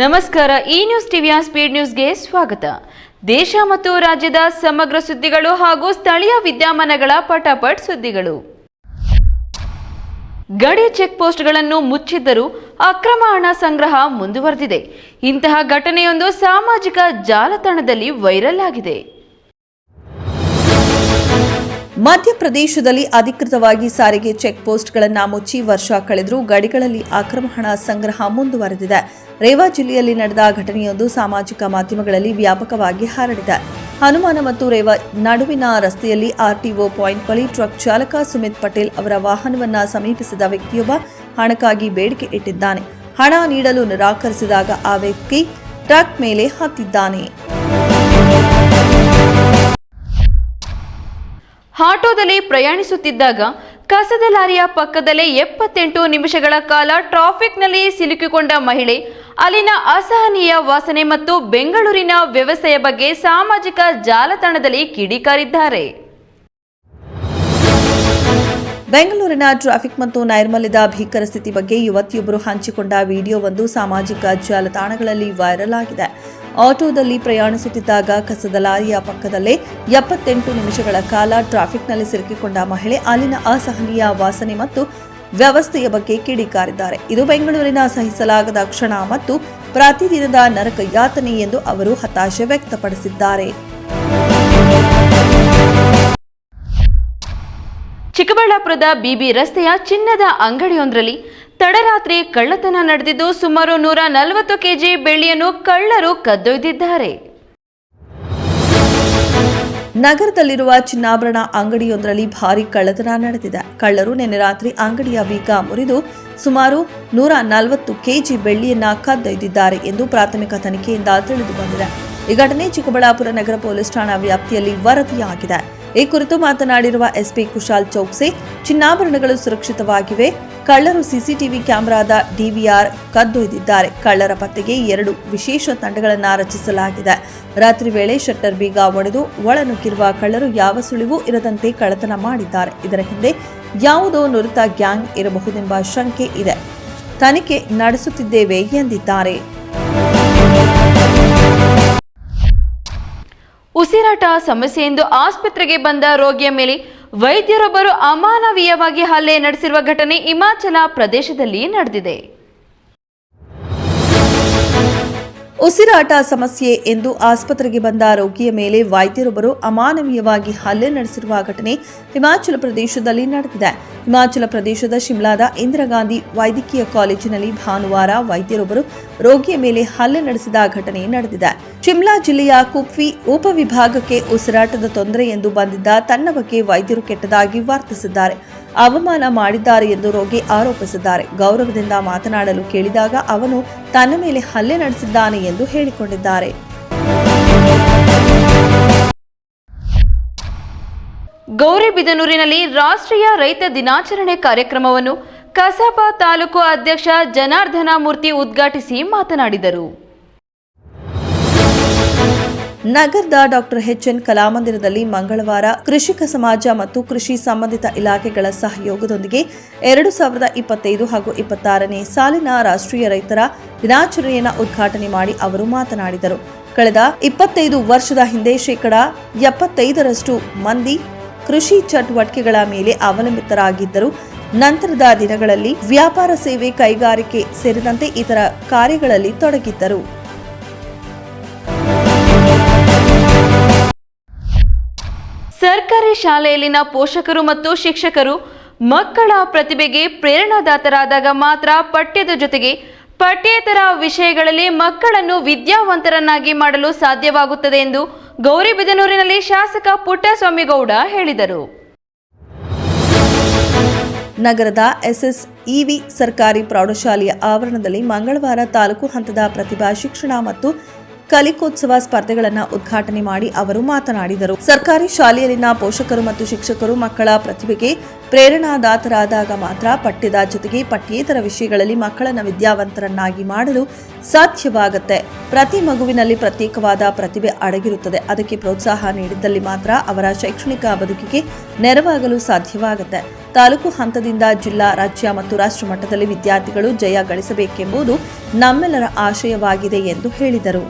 ನಮಸ್ಕಾರ, ಈ ನ್ಯೂಸ್ ಟಿವಿಯ ಸ್ಪೀಡ್ ನ್ಯೂಸ್ಗೆ ಸ್ವಾಗತ. ದೇಶ ಮತ್ತು ರಾಜ್ಯದ ಸಮಗ್ರ ಸುದ್ದಿಗಳು ಹಾಗೂ ಸ್ಥಳೀಯ ವಿದ್ಯಮಾನಗಳ ಪಟಾಪಟ್ ಸುದ್ದಿಗಳು. ಗಡಿ ಚೆಕ್ ಪೋಸ್ಟ್ಗಳನ್ನು ಮುಚ್ಚಿದ್ದರೂ ಅಕ್ರಮ ಹಣ ಸಂಗ್ರಹ ಮುಂದುವರೆದಿದೆ. ಇಂತಹ ಘಟನೆಯೊಂದು ಸಾಮಾಜಿಕ ಜಾಲತಾಣದಲ್ಲಿ ವೈರಲ್ ಆಗಿದೆ. ಮಧ್ಯಪ್ರದೇಶದಲ್ಲಿ ಅಧಿಕೃತವಾಗಿ ಸಾರಿಗೆ ಚೆಕ್ ಪೋಸ್ಟ್ಗಳನ್ನು ಮುಚ್ಚಿ ವರ್ಷ ಕಳೆದರೂ ಗಡಿಗಳಲ್ಲಿ ಅಕ್ರಮ ಹಣ ಸಂಗ್ರಹ ಮುಂದುವರೆದಿದೆ. ರೇವಾ ಜಿಲ್ಲೆಯಲ್ಲಿ ನಡೆದ ಘಟನೆಯೊಂದು ಸಾಮಾಜಿಕ ಮಾಧ್ಯಮಗಳಲ್ಲಿ ವ್ಯಾಪಕವಾಗಿ ಹರಡಿದೆ. ಹನುಮಾನ ಮತ್ತು ರೇವಾ ನಡುವಿನ ರಸ್ತೆಯಲ್ಲಿ ಆರ್ಟಿಒ ಪಾಯಿಂಟ್ ಬಳಿ ಟ್ರಕ್ ಚಾಲಕ ಸುಮಿತ್ ಪಟೇಲ್ ಅವರ ವಾಹನವನ್ನು ಸಮೀಪಿಸಿದ ವ್ಯಕ್ತಿಯೊಬ್ಬ ಹಣಕ್ಕಾಗಿ ಬೇಡಿಕೆ ಇಟ್ಟಿದ್ದಾನೆ. ಹಣ ನೀಡಲು ನಿರಾಕರಿಸಿದಾಗ ಆ ವ್ಯಕ್ತಿ ಟ್ರಕ್ ಮೇಲೆ ಹತ್ತಿದ್ದಾನೆ. ಆಟೋದಲ್ಲಿ ಪ್ರಯಾಣಿಸುತ್ತಿದ್ದಾಗ ಕಸದ ಲಾರಿಯ ಪಕ್ಕದಲ್ಲೇ ಎಪ್ಪತ್ತೆಂಟು ನಿಮಿಷಗಳ ಕಾಲ ಟ್ರಾಫಿಕ್ನಲ್ಲಿ ಸಿಲುಕಿಕೊಂಡ ಮಹಿಳೆ, ಅಲ್ಲಿನ ಅಸಹನೀಯ ವಾಸನೆ ಮತ್ತು ಬೆಂಗಳೂರಿನ ವ್ಯವಸ್ಥೆಯ ಬಗ್ಗೆ ಸಾಮಾಜಿಕ ಜಾಲತಾಣದಲ್ಲಿ ಕಿಡಿಕಾರಿದ್ದಾರೆ. ಬೆಂಗಳೂರಿನ ಟ್ರಾಫಿಕ್ ಮತ್ತು ನೈರ್ಮಲ್ಯದ ಭೀಕರ ಸ್ಥಿತಿ ಬಗ್ಗೆ ಯುವತಿಯೊಬ್ಬರು ಹಂಚಿಕೊಂಡ ವಿಡಿಯೋವೊಂದು ಸಾಮಾಜಿಕ ಜಾಲತಾಣಗಳಲ್ಲಿ ವೈರಲ್ ಆಗಿದೆ. ಆಟೋದಲ್ಲಿ ಪ್ರಯಾಣಿಸುತ್ತಿದ್ದಾಗ ಕಸದ ಲಾರಿಯ ಪಕ್ಕದಲ್ಲೇ ಎಪ್ಪತ್ತೆಂಟು ನಿಮಿಷಗಳ ಕಾಲ ಟ್ರಾಫಿಕ್ನಲ್ಲಿ ಸಿಲುಕಿಕೊಂಡ ಮಹಿಳೆ ಅಲ್ಲಿನ ಅಸಹನೀಯ ವಾಸನೆ ಮತ್ತು ವ್ಯವಸ್ಥೆಯ ಬಗ್ಗೆ ಕಿಡಿಕಾರಿದ್ದಾರೆ. ಇದು ಬೆಂಗಳೂರಿನ ಸಹಿಸಲಾಗದ ಕ್ಷಣ ಮತ್ತು ಪ್ರತಿದಿನದ ನರಕ ಯಾತನೆ ಎಂದು ಅವರು ಹತಾಶೆ ವ್ಯಕ್ತಪಡಿಸಿದ್ದಾರೆ. ಚಿಕ್ಕಬಳ್ಳಾಪುರದ ಬಿಬಿ ರಸ್ತೆಯ ಚಿನ್ನದ ಅಂಗಡಿಯೊಂದರಲ್ಲಿ ತಡರಾತ್ರಿ ಕಳ್ಳತನ ನಡೆದಿದ್ದು ಸುಮಾರು ನೂರ ನಲವತ್ತು ಕೆಜಿ ಬೆಳ್ಳಿಯನ್ನು ಕಳ್ಳರು ಕದ್ದೊಯ್ದಿದ್ದಾರೆ. ನಗರದಲ್ಲಿರುವ ಚಿನ್ನಾಭರಣ ಅಂಗಡಿಯೊಂದರಲ್ಲಿ ಭಾರಿ ಕಳ್ಳತನ ನಡೆದಿದೆ. ಕಳ್ಳರು ನಿನ್ನೆ ರಾತ್ರಿ ಅಂಗಡಿಯ ಬೀಗ ಮುರಿದು ಸುಮಾರು ನೂರ ನಲವತ್ತು ಕೆಜಿ ಬೆಳ್ಳಿಯನ್ನ ಕದ್ದೊಯ್ದಿದ್ದಾರೆ ಎಂದು ಪ್ರಾಥಮಿಕ ತನಿಖೆಯಿಂದ ತಿಳಿದು ಬಂದಿದೆ. ಈ ಘಟನೆ ಚಿಕ್ಕಬಳ್ಳಾಪುರ ನಗರ ಪೊಲೀಸ್ ಠಾಣಾ ವ್ಯಾಪ್ತಿಯಲ್ಲಿ ವರದಿಯಾಗಿದೆ. ಈ ಕುರಿತು ಮಾತನಾಡಿರುವ ಎಸ್ಪಿ ಕುಶಾಲ್ ಚೌಕ್ಸೆ, ಚಿನ್ನಾಭರಣಗಳು ಸುರಕ್ಷಿತವಾಗಿವೆ ಕಳ್ಳರು ಸಿಸಿಟಿವಿ ಕ್ಯಾಮೆರಾದ ಡಿವಿಆರ್ ಕದ್ದೊಯ್ದಿದ್ದಾರೆ ಕಳ್ಳರ ಪತ್ತೆಗೆ ಎರಡು ವಿಶೇಷ ತಂಡಗಳನ್ನು ರಚಿಸಲಾಗಿದೆ. ರಾತ್ರಿ ವೇಳೆ ಶಟ್ಟರ್ ಬೀಗ ಒಡೆದು ಒಳನುಗ್ಗಿರುವ ಕಳ್ಳರು ಯಾವ ಸುಳಿವೂ ಇರದಂತೆ ಕಳ್ಳತನ ಮಾಡಿದ್ದಾರೆ. ಇದರ ಹಿಂದೆ ಯಾವುದೋ ನುರಿತ ಗ್ಯಾಂಗ್ ಇರಬಹುದೆಂಬ ಶಂಕೆ ಇದೆ. ತನಿಖೆ ನಡೆಸುತ್ತಿದ್ದೇವೆ ಎಂದಿದ್ದಾರೆ. ಉಸಿರಾಟ ಸಮಸ್ಯೆಯಿಂದ ಆಸ್ಪತ್ರೆಗೆ ಬಂದ ರೋಗಿಯ ಮೇಲೆ ವೈದ್ಯರೊಬ್ಬರು ಅಮಾನವೀಯವಾಗಿ ಹಲ್ಲೆ ನಡೆಸಿರುವ ಘಟನೆ ಹಿಮಾಚಲ ಪ್ರದೇಶದಲ್ಲಿ ನಡೆದಿದೆ. ಉಸಿರಾಟ ಸಮಸ್ಯೆ ಎಂದು ಆಸ್ಪತ್ರೆಗೆ ಬಂದ ರೋಗಿಯ ಮೇಲೆ ವೈದ್ಯರೊಬ್ಬರು ಅಮಾನವೀಯವಾಗಿ ಹಲ್ಲೆ ನಡೆಸಿರುವ ಘಟನೆ ಹಿಮಾಚಲ ಪ್ರದೇಶದಲ್ಲಿ ನಡೆದಿದೆ. ಹಿಮಾಚಲ ಪ್ರದೇಶದ ಶಿಮ್ಲಾದ ಇಂದಿರಾ ಗಾಂಧಿ ವೈದ್ಯಕೀಯ ಕಾಲೇಜಿನಲ್ಲಿ ಭಾನುವಾರ ವೈದ್ಯರೊಬ್ಬರು ರೋಗಿಯ ಮೇಲೆ ಹಲ್ಲೆ ನಡೆಸಿದ ಘಟನೆ ನಡೆದಿದೆ. ಶಿಮ್ಲಾ ಜಿಲ್ಲೆಯ ಕುಪ್ವಿ ಉಪವಿಭಾಗಕ್ಕೆ ಉಸಿರಾಟದ ತೊಂದರೆ ಎಂದು ಬಂದಿದ್ದ ತನ್ನ ಬಗ್ಗೆ ವೈದ್ಯರು ಕೆಟ್ಟದಾಗಿ ವರ್ತಿಸಿದ್ದಾರೆ. ಅವಮಾನ ಮಾಡಿದ್ದಾರೆ ಎಂದು ರೋಗಿ ಆರೋಪಿಸಿದ್ದಾರೆ. ಗೌರವದಿಂದ ಮಾತನಾಡಲು ಕೇಳಿದಾಗ ಅವನು ತನ್ನ ಮೇಲೆ ಹಲ್ಲೆ ನಡೆಸಿದ್ದಾನೆ ಎಂದು ಹೇಳಿಕೊಂಡಿದ್ದಾರೆ. ಗೌರಿಬಿದನೂರಿನಲ್ಲಿ ರಾಷ್ಟ್ರೀಯ ರೈತ ದಿನಾಚರಣೆ ಕಾರ್ಯಕ್ರಮವನ್ನು ಕಸಾಪ ತಾಲೂಕು ಅಧ್ಯಕ್ಷ ಜನಾರ್ದನ ಮೂರ್ತಿ ಉದ್ಘಾಟಿಸಿ ಮಾತನಾಡಿದರು. ನಗರದ ಡಾಕ್ಟರ್ ಎನ್ ಕಲಾಮಂದಿರದಲ್ಲಿ ಮಂಗಳವಾರ ಕೃಷಿಕ ಸಮಾಜ ಮತ್ತು ಕೃಷಿ ಸಂಬಂಧಿತ ಇಲಾಖೆಗಳ ಸಹಯೋಗದೊಂದಿಗೆ ಎರಡು ಸಾವಿರದ ಇಪ್ಪತ್ತೈದು ಹಾಗೂ ಇಪ್ಪತ್ತಾರನೇ ಸಾಲಿನ ರಾಷ್ಟ್ರೀಯ ರೈತರ ದಿನಾಚರಣೆಯನ್ನು ಉದ್ಘಾಟನೆ ಮಾಡಿ ಅವರು ಮಾತನಾಡಿದರು. ಕಳೆದ ಇಪ್ಪತ್ತೈದು ವರ್ಷದ ಹಿಂದೆ ಶೇಕಡಾ ಎಪ್ಪತ್ತೈದರಷ್ಟು ಮಂದಿ ಕೃಷಿ ಚಟುವಟಿಕೆಗಳ ಮೇಲೆ ಅವಲಂಬಿತರಾಗಿದ್ದರು. ನಂತರದ ದಿನಗಳಲ್ಲಿ ವ್ಯಾಪಾರ ಸೇವೆ ಕೈಗಾರಿಕೆ ಸೇರಿದಂತೆ ಇತರ ಕಾರ್ಯಗಳಲ್ಲಿ ತೊಡಗಿದ್ದರು. ಸರ್ಕಾರಿ ಶಾಲೆಯಲ್ಲಿನ ಪೋಷಕರು ಮತ್ತು ಶಿಕ್ಷಕರು ಮಕ್ಕಳ ಪ್ರತಿಭೆಗೆ ಪ್ರೇರಣಾದಾತರಾದಾಗ ಮಾತ್ರ ಪಠ್ಯದ ಜೊತೆಗೆ ಪಠ್ಯೇತರ ವಿಷಯಗಳಲ್ಲಿ ಮಕ್ಕಳನ್ನು ವಿದ್ಯಾವಂತರನ್ನಾಗಿ ಮಾಡಲು ಸಾಧ್ಯವಾಗುತ್ತದೆ ಎಂದು ಗೌರಿಬಿದನೂರಿನಲ್ಲಿ ಶಾಸಕ ಪುಟ್ಟಸ್ವಾಮಿಗೌಡ ಹೇಳಿದರು. ನಗರದ ಎಸ್ಎಸ್ ಇವಿ ಸರ್ಕಾರಿ ಪ್ರೌಢಶಾಲೆಯ ಆವರಣದಲ್ಲಿ ಮಂಗಳವಾರ ತಾಲೂಕು ಹಂತದ ಪ್ರತಿಭಾ ಶಿಕ್ಷಣ ಮತ್ತು ಕಲಿಕೋತ್ಸವ ಸ್ಪರ್ಧೆಗಳನ್ನು ಉದ್ಘಾಟನೆ ಮಾಡಿ ಅವರು ಮಾತನಾಡಿದರು. ಸರ್ಕಾರಿ ಶಾಲೆಯಲ್ಲಿನ ಪೋಷಕರು ಮತ್ತು ಶಿಕ್ಷಕರು ಮಕ್ಕಳ ಪ್ರತಿಭೆಗೆ ಪ್ರೇರಣಾದಾತರಾದಾಗ ಮಾತ್ರ ಪಠ್ಯದ ಜೊತೆಗೆ ಪಠ್ಯೇತರ ವಿಷಯಗಳಲ್ಲಿ ಮಕ್ಕಳನ್ನು ವಿದ್ಯಾವಂತರನ್ನಾಗಿ ಮಾಡಲು ಸಾಧ್ಯವಾಗುತ್ತೆ. ಪ್ರತಿ ಮಗುವಿನಲ್ಲಿ ಪ್ರತ್ಯೇಕವಾದ ಪ್ರತಿಭೆ ಅಡಗಿರುತ್ತದೆ. ಅದಕ್ಕೆ ಪ್ರೋತ್ಸಾಹ ನೀಡಿದ್ದಲ್ಲಿ ಮಾತ್ರ ಅವರ ಶೈಕ್ಷಣಿಕ ಬದುಕಿಗೆ ನೆರವಾಗಲು ಸಾಧ್ಯವಾಗುತ್ತೆ. ತಾಲೂಕು ಹಂತದಿಂದ ಜಿಲ್ಲಾ, ರಾಜ್ಯ ಮತ್ತು ರಾಷ್ಟ್ರ ಮಟ್ಟದಲ್ಲಿ ವಿದ್ಯಾರ್ಥಿಗಳು ಜಯ ಗಳಿಸಬೇಕೆಂಬುದು ನಮ್ಮೆಲ್ಲರ ಆಶಯವಾಗಿದೆ ಎಂದು ಹೇಳಿದರು.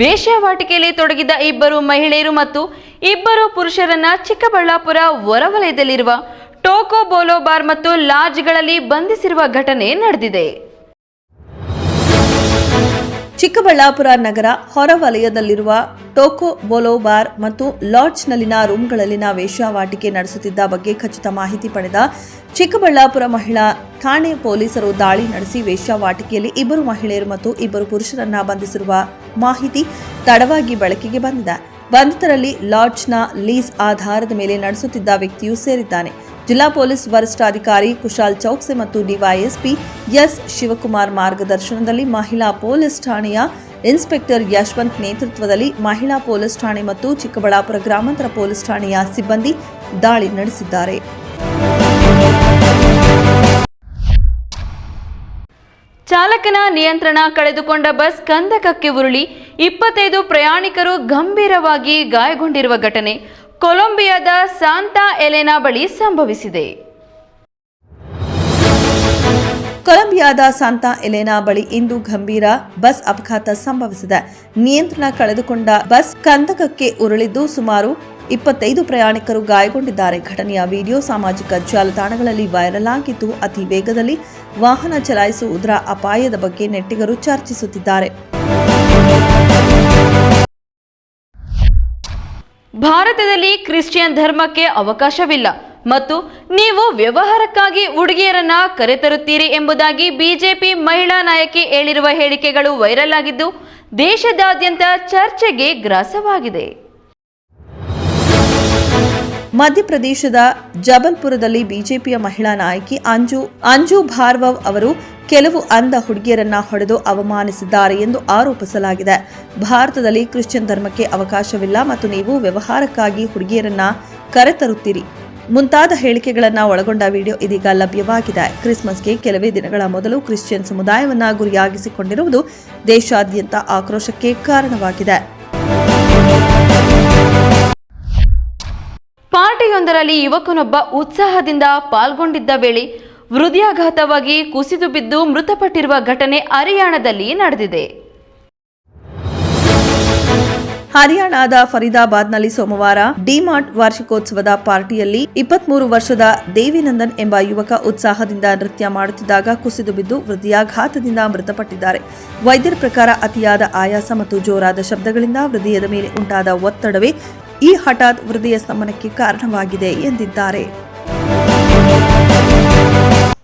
ವೇಶ್ಯಾವಾಟಿಕೆಯಲ್ಲಿ ತೊಡಗಿದ್ದ ಇಬ್ಬರು ಮಹಿಳೆಯರು ಮತ್ತು ಇಬ್ಬರು ಪುರುಷರನ್ನ ಚಿಕ್ಕಬಳ್ಳಾಪುರ ಹೊರವಲಯದಲ್ಲಿರುವ ಟೋಕೋ ಬೋಲೋ ಬಾರ್ ಮತ್ತು ಲಾಡ್ಜ್ಗಳಲ್ಲಿ ಬಂಧಿಸಿರುವ ಘಟನೆ ನಡೆದಿದೆ. ಚಿಕ್ಕಬಳ್ಳಾಪುರ ನಗರ ಹೊರವಲಯದಲ್ಲಿರುವ ಟೋಕೋ, ಬೋಲೋ ಬಾರ್ ಮತ್ತು ಲಾಡ್ಜ್ನಲ್ಲಿನ ರೂಮ್ಗಳಲ್ಲಿನ ವೇಶ್ಯಾವಾಟಿಕೆ ನಡೆಸುತ್ತಿದ್ದ ಬಗ್ಗೆ ಖಚಿತ ಮಾಹಿತಿ ಪಡೆದ ಚಿಕ್ಕಬಳ್ಳಾಪುರ ಮಹಿಳಾ ಠಾಣೆ ಪೊಲೀಸರು ದಾಳಿ ನಡೆಸಿ ವೇಶ್ಯಾವಾಟಿಕೆಯಲ್ಲಿ ಇಬ್ಬರು ಮಹಿಳೆಯರು ಮತ್ತು ಇಬ್ಬರು ಪುರುಷರನ್ನ ಬಂಧಿಸಿರುವ ಮಾಹಿತಿ ತಡವಾಗಿ ಬೆಳಕಿಗೆ ಬಂದಿದೆ. ಬಂಧಿತರಲ್ಲಿ ಲಾಡ್ಜ್ನ ಲೀಸ್ ಆಧಾರದ ಮೇಲೆ ನಡೆಸುತ್ತಿದ್ದ ವ್ಯಕ್ತಿಯೂ ಸೇರಿದ್ದಾನೆ. ಜಿಲ್ಲಾ ಪೊಲೀಸ್ ವರಿಷ್ಠಾಧಿಕಾರಿ ಕುಶಾಲ್ ಚೌಕ್ಸೆ ಮತ್ತು ಡಿವೈಎಸ್ಪಿ ಎಸ್ ಶಿವಕುಮಾರ್ ಮಾರ್ಗದರ್ಶನದಲ್ಲಿ ಮಹಿಳಾ ಪೊಲೀಸ್ ಠಾಣೆಯ ಇನ್ಸ್ಪೆಕ್ಟರ್ ಯಶವಂತ್ ನೇತೃತ್ವದಲ್ಲಿ ಮಹಿಳಾ ಪೊಲೀಸ್ ಠಾಣೆ ಮತ್ತು ಚಿಕ್ಕಬಳ್ಳಾಪುರ ಗ್ರಾಮಾಂತರ ಪೊಲೀಸ್ ಠಾಣೆಯ ಸಿಬ್ಬಂದಿ ದಾಳಿ ನಡೆಸಿದ್ದಾರೆ. ಚಾಲಕನ ನಿಯಂತ್ರಣ ಕಳೆದುಕೊಂಡ ಬಸ್ ಕಂದಕಕ್ಕೆ ಉರುಳಿ ಇಪ್ಪತ್ತೈದು ಪ್ರಯಾಣಿಕರು ಗಂಭೀರವಾಗಿ ಗಾಯಗೊಂಡಿರುವ ಘಟನೆ. ಕೊಲಂಬಿಯಾದ ಸಾಂತಾ ಎಲೆನಾ ಬಳಿ ಸಂಭವಿಸಿದೆ. ಕೊಲಂಬಿಯಾದ ಸಾಂತಾ ಎಲೆನಾ ಬಳಿ ಇಂದು ಗಂಭೀರ ಬಸ್ ಅಪಘಾತ ಸಂಭವಿಸಿದೆ. ನಿಯಂತ್ರಣ ಕಳೆದುಕೊಂಡ ಬಸ್ ಕಂದಕಕ್ಕೆ ಉರುಳಿದ್ದು ಸುಮಾರು ಇಪ್ಪತ್ತೈದು ಪ್ರಯಾಣಿಕರು ಗಾಯಗೊಂಡಿದ್ದಾರೆ. ಘಟನೆಯ ವಿಡಿಯೋ ಸಾಮಾಜಿಕ ಜಾಲತಾಣಗಳಲ್ಲಿ ವೈರಲ್ ಆಗಿದ್ದು, ಅತಿ ವೇಗದಲ್ಲಿ ವಾಹನ ಚಲಾಯಿಸುವುದರ ಅಪಾಯದ ಬಗ್ಗೆ ನೆಟ್ಟಿಗರು ಚರ್ಚಿಸುತ್ತಿದ್ದಾರೆ. ಭಾರತದಲ್ಲಿ ಕ್ರಿಶ್ಚಿಯನ್ ಧರ್ಮಕ್ಕೆ ಅವಕಾಶವಿಲ್ಲ ಮತ್ತು ನೀವು ವ್ಯವಹಾರಕ್ಕಾಗಿ ಹುಡುಗಿಯರನ್ನ ಕರೆತರುತ್ತೀರಿ ಎಂಬುದಾಗಿ ಬಿಜೆಪಿ ಮಹಿಳಾ ನಾಯಕಿ ಹೇಳಿರುವ ಹೇಳಿಕೆಗಳು ವೈರಲ್ ಆಗಿದ್ದು, ದೇಶದಾದ್ಯಂತ ಚರ್ಚೆಗೆ ಗ್ರಾಸವಾಗಿದೆ. ಮಧ್ಯಪ್ರದೇಶದ ಜಬಲ್ಪುರದಲ್ಲಿ ಬಿಜೆಪಿಯ ಮಹಿಳಾ ನಾಯಕಿ ಅಂಜು ಅಂಜು ಭಾರ್ವವ್ ಅವರು ಕೆಲವು ಅಂಧ ಹುಡುಗಿಯರನ್ನ ಹೊಡೆದು ಅವಮಾನಿಸಿದ್ದಾರೆ ಎಂದು ಆರೋಪಿಸಲಾಗಿದೆ. ಭಾರತದಲ್ಲಿ ಕ್ರಿಶ್ಚಿಯನ್ ಧರ್ಮಕ್ಕೆ ಅವಕಾಶವಿಲ್ಲ ಮತ್ತು ನೀವು ವ್ಯವಹಾರಕ್ಕಾಗಿ ಹುಡುಗಿಯರನ್ನ ಕರೆತರುತ್ತೀರಿ. ಮುಂತಾದ ಹೇಳಿಕೆಗಳನ್ನು ಒಳಗೊಂಡ ವಿಡಿಯೋ ಇದೀಗ ಲಭ್ಯವಾಗಿದೆ. ಕ್ರಿಸ್ಮಸ್ಗೆ ಕೆಲವೇ ದಿನಗಳ ಮೊದಲು ಕ್ರಿಶ್ಚಿಯನ್ ಸಮುದಾಯವನ್ನ ಗುರಿಯಾಗಿಸಿಕೊಂಡಿರುವುದು ದೇಶಾದ್ಯಂತ ಆಕ್ರೋಶಕ್ಕೆ ಕಾರಣವಾಗಿದೆ. ಪಾರ್ಟಿಯೊಂದರಲ್ಲಿ ಯುವಕನೊಬ್ಬ ಉತ್ಸಾಹದಿಂದ ಪಾಲ್ಗೊಂಡಿದ್ದ ವೇಳೆ ಹೃದಯಾಘಾತವಾಗಿ ಕುಸಿದು ಬಿದ್ದು ಮೃತಪಟ್ಟಿರುವ ಘಟನೆ ಹರಿಯಾಣದಲ್ಲಿ ನಡೆದಿದೆ. ಹರಿಯಾಣದ ಫರೀದಾಬಾದ್ನಲ್ಲಿ ಸೋಮವಾರ ಡಿಮಾರ್ಟ್ ವಾರ್ಷಿಕೋತ್ಸವದ ಪಾರ್ಟಿಯಲ್ಲಿ ಇಪ್ಪತ್ಮೂರು ವರ್ಷದ ದೇವಿನಂದನ್ ಎಂಬ ಯುವಕ ಉತ್ಸಾಹದಿಂದ ನೃತ್ಯ ಮಾಡುತ್ತಿದ್ದಾಗ ಕುಸಿದು ಬಿದ್ದು ಹೃದಯಾಘಾತದಿಂದ ಮೃತಪಟ್ಟಿದ್ದಾರೆ. ವೈದ್ಯರ ಪ್ರಕಾರ ಅತಿಯಾದ ಆಯಾಸ ಮತ್ತು ಜೋರಾದ ಶಬ್ದಗಳಿಂದ ಹೃದಯದ ಮೇಲೆ ಉಂಟಾದ ಒತ್ತಡವೇ ಈ ಹಠಾತ್ ಹೃದಯ ಸ್ತಂಭನಕ್ಕೆ ಕಾರಣವಾಗಿದೆ ಎಂದಿದ್ದಾರೆ.